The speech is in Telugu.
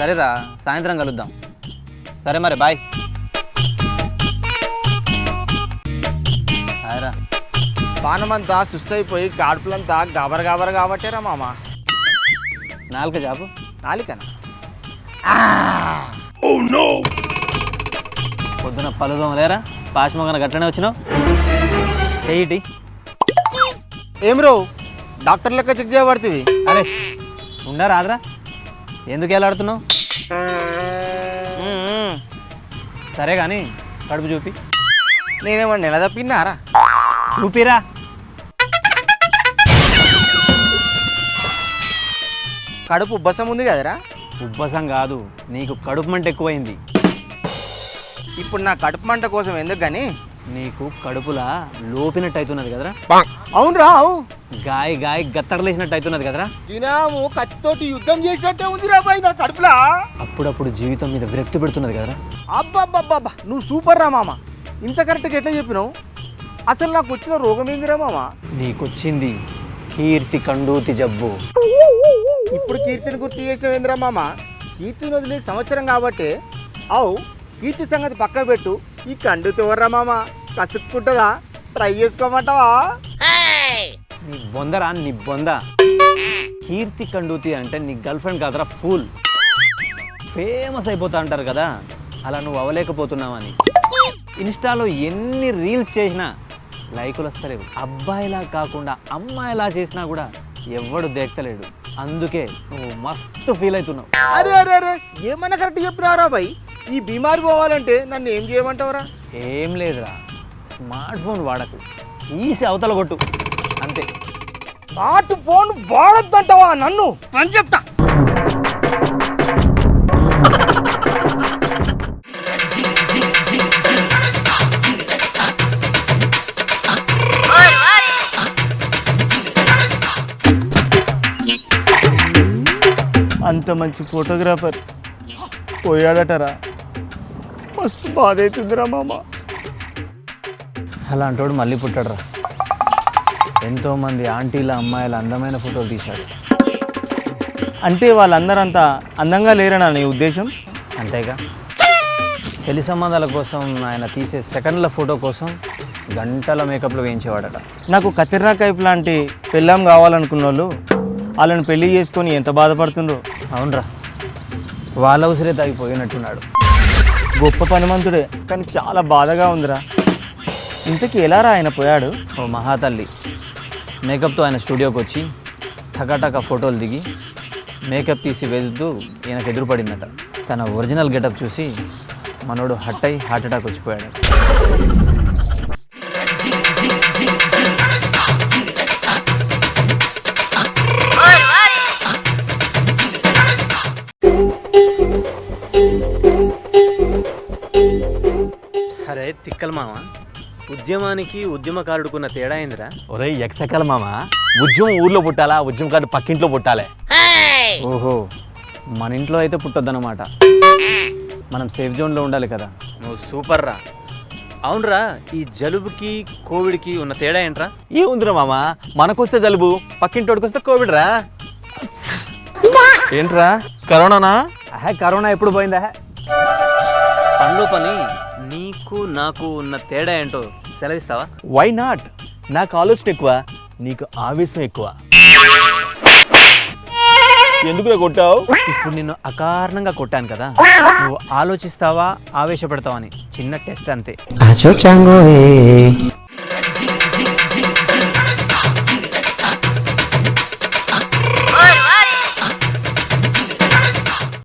రా సాయంత్రం కలుద్దాం. సరే మరి బాయ్. హాయ్ రా పానమంతా సుస్తైపోయి కాడుపులంతా గబర గబర కాబట్టేరా మామ. నాలుక జాబు? నాలికనా? పొద్దున పలుదోమ లేరా పాశ్మగన గట్లనే వచ్చినావు? చెయ్యిటి. ఏం రో డాక్టర్ లెక్క చెక్ చేయబడుతుంది అరే ఉండా రాదురా ఎందుకు వెళ్ళాడుతున్నావు సరే కానీ కడుపు చూపి. నేనేమన్నా నెల తప్పినారా చూపిరా. కడుపు ఉబ్బసం ఉంది కదరా? ఉబ్బసం కాదు నీకు కడుపు మంట ఎక్కువైంది. ఇప్పుడు నా కడుపు మంట కోసం ఎందుకు కానీ నీకు కడుపులా లోపినట్టు అవుతున్నది కదరా అవునరా అవు గాయ గాయ గత్తరలేసినట్టు అవుతున్నది కదరా? దినాము కత్తితోటి యుద్ధం చేసినట్టే ఉందిరా బాయ్ నా కడుపులా. అప్పుడప్పుడు జీవితం మీద విరక్తి పెడుతున్నది కదరా? అబ్బబ్బబ్బబ్బా నువ్వు సూపర్ రా మామ. ఇంత కరెక్ట్గా ఎట్లా చెప్పినావు? అసలు నాకు వచ్చిన రోగం ఏందిరా మామ? నీకొచ్చింది కీర్తి కండూతి జబ్బు. ఇప్పుడు కీర్తిని గుర్తు చేసిన ఏందిరా మామ? కీర్తిని వదిలే సంవత్సరం కాబట్టి అవు కీర్తి సంగతి పక్క పెట్టు ఈ కండు తోర్రా మామ కసుక్కుంటుందా? ట్రై చేసుకోమంటావా? నీ బొందరా నీ బొంద. కీర్తి కండూతి అంటే నీ గర్ల్ ఫ్రెండ్ కాదరా ఫూల్. ఫేమస్ అయిపోతా అంటారు కదా అలా నువ్వు అవ్వలేకపోతున్నావని ఇన్స్టాలో ఎన్ని రీల్స్ చేసినా లైకులు వస్తలేవు. అబ్బాయిలా కాకుండా అమ్మాయిలా చేసినా కూడా ఎవ్వడు దేక్తలేడు. అందుకే నువ్వు మస్తు ఫీల్ అవుతున్నావు. అరే అరే అరే ఏమన్నా కరెక్ట్ చెప్పినారా బాయ్? ఈ బీమారి పోవాలంటే నన్ను ఏం చేయమంటావురా? ఏం లేదురా. స్మార్ట్ ఫోన్ వాడకు. తీసి అవతల కొట్టు. అంతే. స్మార్ట్ ఫోన్ వాడొద్దంటావా నన్ను? అని చెప్తా. అంత మంచి ఫోటోగ్రాఫర్ పోయాడటరా? మస్తు బాధ అవుతుందిరా మామ. అలాంటోడు మళ్ళీ పుట్టాడురా. ఎంతోమంది ఆంటీల అమ్మాయిల అందమైన ఫోటోలు తీశాడు అంటే వాళ్ళందరంతా అందంగా లేరనా నీ ఉద్దేశం? అంతేగా. పెళ్ళి సంబంధాల కోసం ఆయన తీసే సెకండ్ల ఫోటో కోసం గంటల మేకప్లో వేయించేవాడట. నాకు కతిర్రా కైఫ్ లాంటి పెళ్ళాం కావాలనుకున్న వాళ్ళు వాళ్ళని పెళ్ళి చేసుకొని ఎంత బాధపడుతుండ్రో? అవునరా. వాళ్ళ ఉసిరే తాగిపోయినట్టున్నాడు గొప్ప పనిమంతుడే కానీ చాలా బాధగా ఉందిరా. ఇంతకీ ఎలా రా ఆయన పోయాడు? ఓ మహాతల్లి మేకప్తో ఆయన స్టూడియోకి వచ్చి టకాటక ఫోటోలు దిగి మేకప్ తీసి వెళ్తూ ఈయనకు ఎదురుపడిందట. తన ఒరిజినల్ గెటప్ చూసి మనోడు హట్ అయి హార్ట్ అటాక్ వచ్చిపోయాడు. అరే తిక్కల మామ ఉద్యమానికి ఉద్యమకారుడుకున్న తేడా ఏందిరా? ఒరే ఎక్సకల మామ ఉద్యమం ఊర్లో పుట్టాలా? ఉద్యమం కాదు పక్కింట్లో పుట్టాలే. ఓహో మన ఇంట్లో అయితే పుట్టొద్దన్నమాట. మనం సేఫ్ జోన్లో ఉండాలి కదా. నువ్వు సూపర్ రా. అవునరా ఈ జలుబుకి కోవిడ్కి ఉన్న తేడా ఏంట్రా? ఏముందిరా మామ? మనకొస్తే జలుబు పక్కింటోడికి వస్తే కోవిడ్ రా ఏంట్రా కరోనానా? అహే కరోనా ఎప్పుడు పోయిందా పనిలో పని నీకు నాకు ఉన్న తేడా ఏంటో సెలవిస్తావా? వై నాట్ నాకు ఆలోచన ఎక్కువ నీకు ఆవేశం ఎక్కువ. ఎందుకురా కొట్టావు? ఇప్పుడు నిన్ను అకారణంగా కొట్టాను కదా. నువ్వు ఆలోచిస్తావా ఆవేశపడతావా అని. చిన్న టెస్ట్ అంతే.